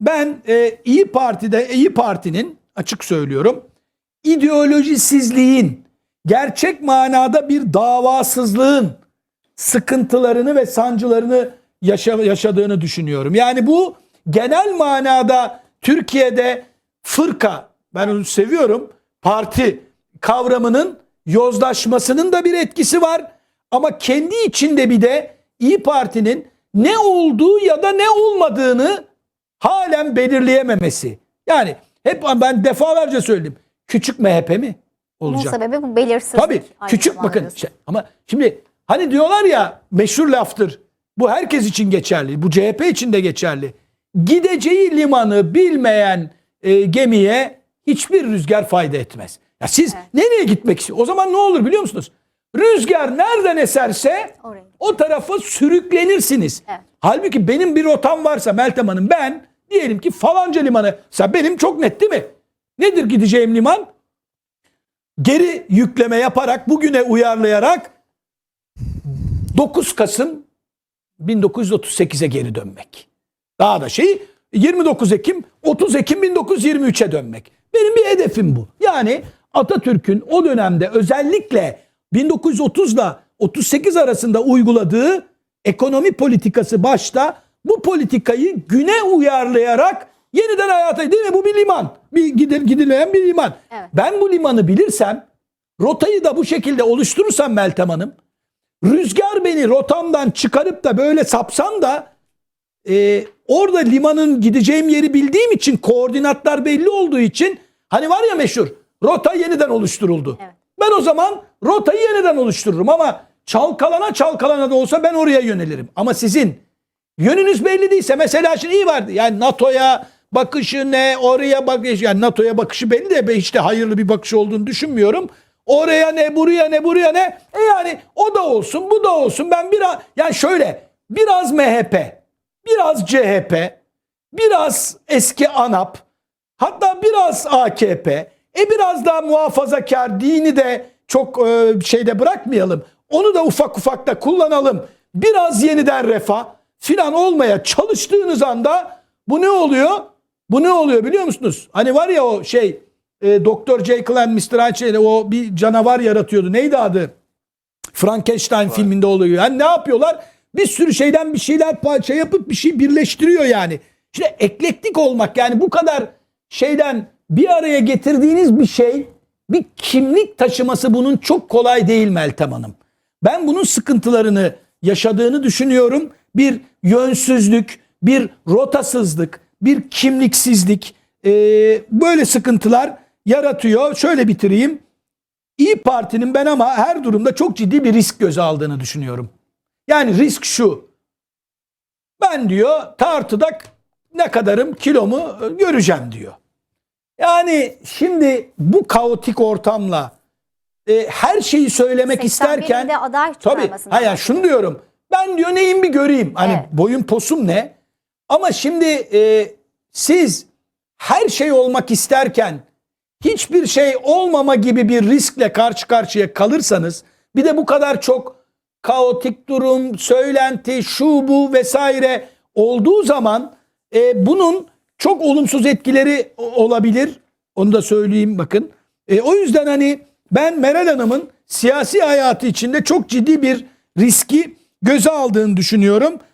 Ben e, İyi Parti'de İyi Parti'nin açık söylüyorum ideolojisizliğin gerçek manada bir davasızlığın sıkıntılarını ve sancılarını yaşa- yaşadığını düşünüyorum. Yani bu genel manada Türkiye'de fırka ben onu seviyorum parti kavramının yozlaşmasının da bir etkisi var. Ama kendi içinde bir de İyi Parti'nin ne olduğu ya da ne olmadığını halen belirleyememesi. Yani hep ben defalarca söyledim. Küçük MHP mi Bunun olacak? sebebi bu belirsizlik. Tabii küçük bakın şey- ama şimdi hani diyorlar ya meşhur laftır. Bu herkes için geçerli. Bu CHP için de geçerli. Gideceği limanı bilmeyen e, gemiye hiçbir rüzgar fayda etmez. Ya siz Evet. nereye gitmek istiyorsunuz? O zaman ne olur biliyor musunuz? Rüzgar nereden eserse Oraya. o tarafa sürüklenirsiniz. Evet. Halbuki benim bir rotam varsa Meltem Hanım ben diyelim ki falanca limanı. Mesela benim çok net değil mi? Nedir gideceğim liman? Geri yükleme yaparak bugüne uyarlayarak 9 Kasım 1938'e geri dönmek. Daha da şey 29 Ekim 30 Ekim 1923'e dönmek. Benim bir hedefim bu. Yani Atatürk'ün o dönemde özellikle 1930 ile 38 arasında uyguladığı ekonomi politikası başta bu politikayı güne uyarlayarak yeniden hayata değil mi? Bu bir liman. Bir gidil, gidileyen bir liman. Evet. Ben bu limanı bilirsem rotayı da bu şekilde oluşturursam Meltem Hanım rüzgar beni rotamdan çıkarıp da böyle sapsam da e, orada limanın gideceğim yeri bildiğim için koordinatlar belli olduğu için hani var ya meşhur rota yeniden oluşturuldu. Evet. Ben o zaman rotayı yeniden oluştururum ama çalkalana çalkalana da olsa ben oraya yönelirim. Ama sizin yönünüz belli değilse mesela şimdi iyi vardı. Yani NATO'ya bakışı ne oraya bakış yani NATO'ya bakışı belli de hiç de hayırlı bir bakış olduğunu düşünmüyorum. Oraya ne buraya ne buraya ne e yani o da olsun bu da olsun ben biraz yani şöyle biraz MHP biraz CHP biraz eski ANAP hatta biraz AKP e biraz daha muhafazakar dini de çok e, şeyde bırakmayalım. Onu da ufak ufak da kullanalım. Biraz yeniden refah filan olmaya çalıştığınız anda bu ne oluyor? Bu ne oluyor biliyor musunuz? Hani var ya o şey e, Doktor Jekyll and Mr. Hyde o bir canavar yaratıyordu. Neydi adı? Frankenstein filminde oluyor. Yani ne yapıyorlar? Bir sürü şeyden bir şeyler pa- şey yapıp bir şey birleştiriyor yani. İşte eklektik olmak yani bu kadar şeyden bir araya getirdiğiniz bir şey bir kimlik taşıması bunun çok kolay değil Meltem Hanım. Ben bunun sıkıntılarını yaşadığını düşünüyorum. Bir yönsüzlük, bir rotasızlık, bir kimliksizlik e, böyle sıkıntılar yaratıyor. Şöyle bitireyim. İyi Parti'nin ben ama her durumda çok ciddi bir risk göze aldığını düşünüyorum. Yani risk şu. Ben diyor tartıda ne kadarım kilomu göreceğim diyor. Yani şimdi bu kaotik ortamla e, her şeyi söylemek 81'de isterken aday tabii hayır şunu diyorum. Ben diyor neyim bir göreyim. Hani Evet. boyun posum ne? Ama şimdi e, siz her şey olmak isterken hiçbir şey olmama gibi bir riskle karşı karşıya kalırsanız bir de bu kadar çok kaotik durum, söylenti, şu bu vesaire olduğu zaman e, bunun çok olumsuz etkileri olabilir. Onu da söyleyeyim bakın. E, o yüzden hani ben Meral Hanım'ın siyasi hayatı içinde çok ciddi bir riski göze aldığını düşünüyorum.